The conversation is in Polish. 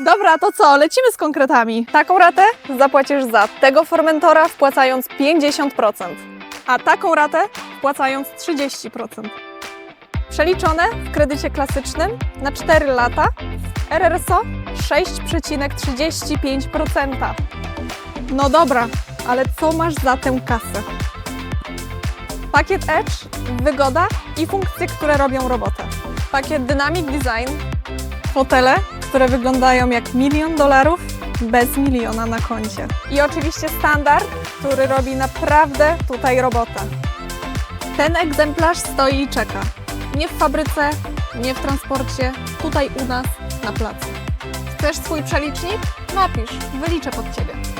Dobra, to co? Lecimy z konkretami. Taką ratę zapłacisz za tego Formentora wpłacając 50%, a taką ratę wpłacając 30%. Przeliczone w kredycie klasycznym na 4 lata RRSO 6,35%. No dobra, ale co masz za tę kasę? Pakiet Edge, wygoda i funkcje, które robią robotę. Pakiet Dynamic Design, fotele, które wyglądają jak milion dolarów bez miliona na koncie. I oczywiście standard, który robi naprawdę tutaj robotę. Ten egzemplarz stoi i czeka. Nie w fabryce, nie w transporcie, tutaj u nas na placu. Chcesz swój przelicznik? Napisz, wyliczę pod Ciebie.